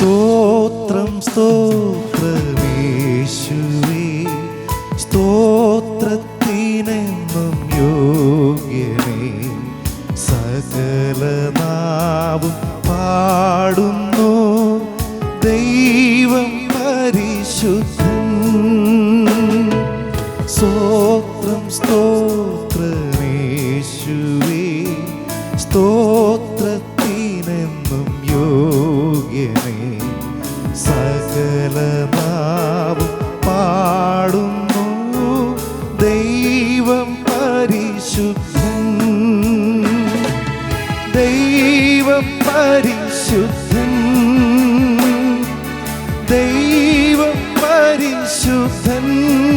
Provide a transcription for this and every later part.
സ്തോത്രമേശുവേ. സ്തോത്രത്തിനെന്നും യോഗ്യനേ. സകല നാവും പാടുന്നു. ദൈവം പരിശുദ്ധൻ പരിശുദ്ധൻ. ദൈവം പരിശുദ്ധൻ. ദൈവം പരിശുദ്ധൻ.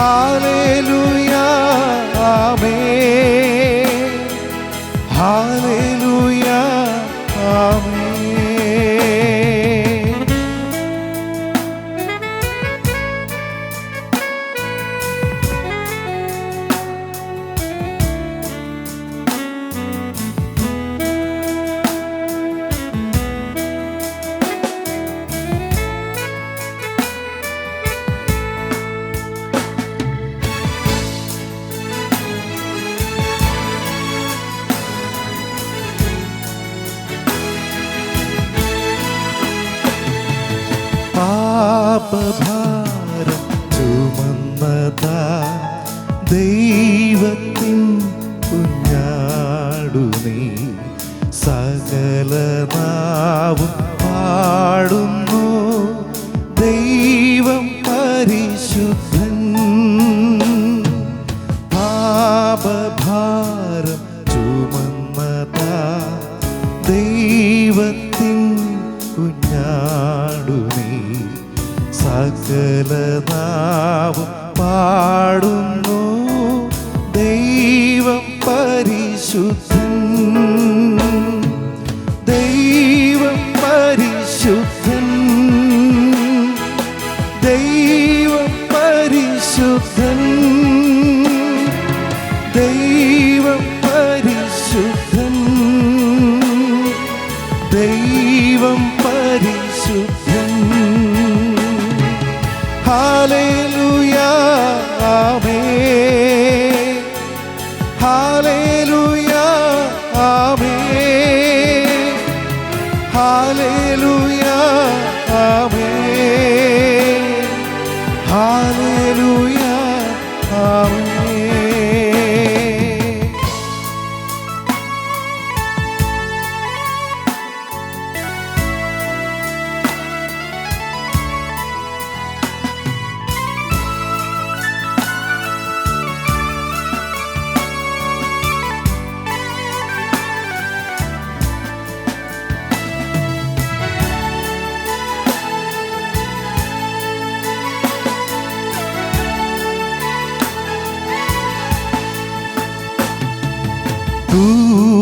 Hallelujah. പാപഭാരം ചുമന്നതാ ദൈവത്തിൻ കുഞ്ഞാടു നീ. സകല നാവും പാടുന്നു. ദൈവം പരിശുദ്ധൻ. പാപഭാരം സകല പാടുന്നു ദൈവം പരിശുദ്ധൻ Hallelujah. Hallelujah.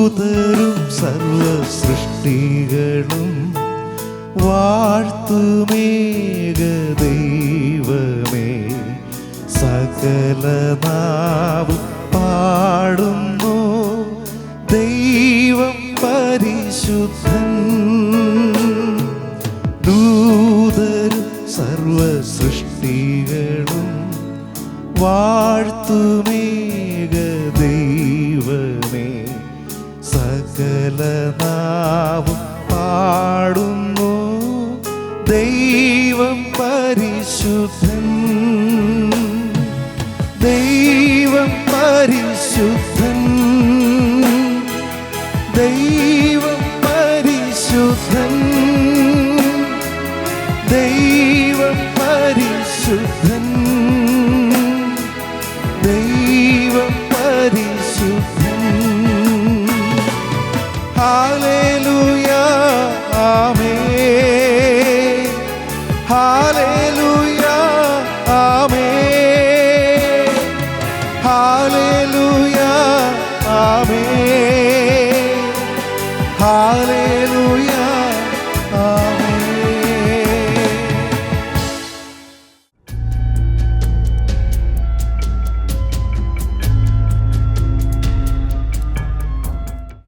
ദൂതരും സർവ സൃഷ്ടികളും വാഴ്ത്തുമേക സകല നാവും പാടുന്നു ദൈവം പരിശുദ്ധൻ. ദൂതരും സർവ സൃഷ്ടികളും വാഴ്ത്തുമേക സകല നാവും പാടുന്നു. ദൈവം പരിശുദ്ധൻ